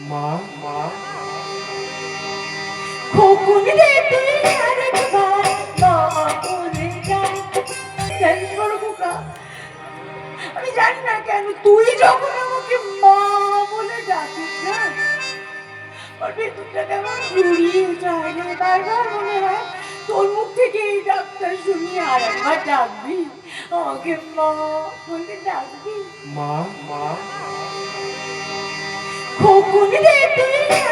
মা মা। খোকন রে তুই আরেকবার মা বলে যা জানিস বড় খোকা? আমি জানি না কেন তুই যখন আমাকে মা বলে ডাকিস না ওর ভেতরটা কেমন জুড়িয়ে যায় বারবার মনে হয় তোর মুখ থেকে এই ডাক্তার শুনিয়ে আর একবার ডাকবি। আমাকে মা বলে ডাকবি। মা মা। খোকন রে তুই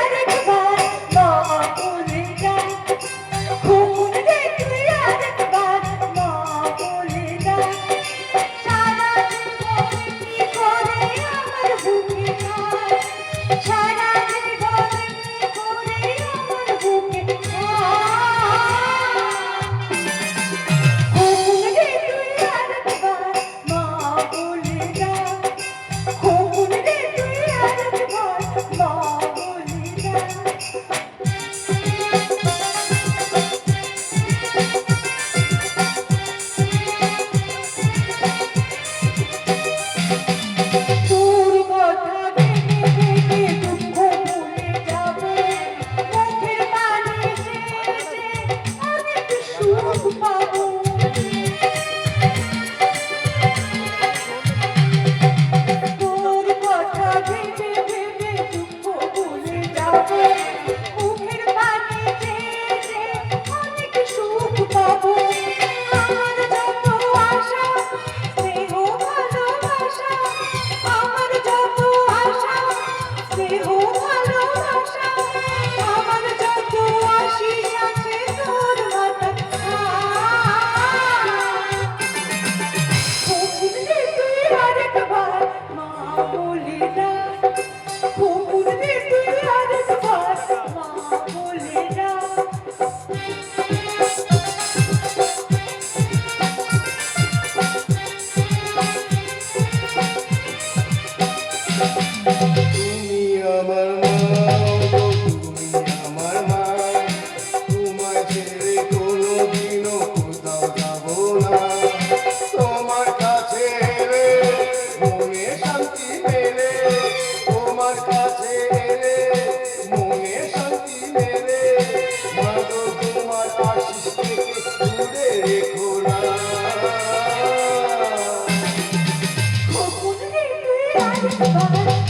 Bye.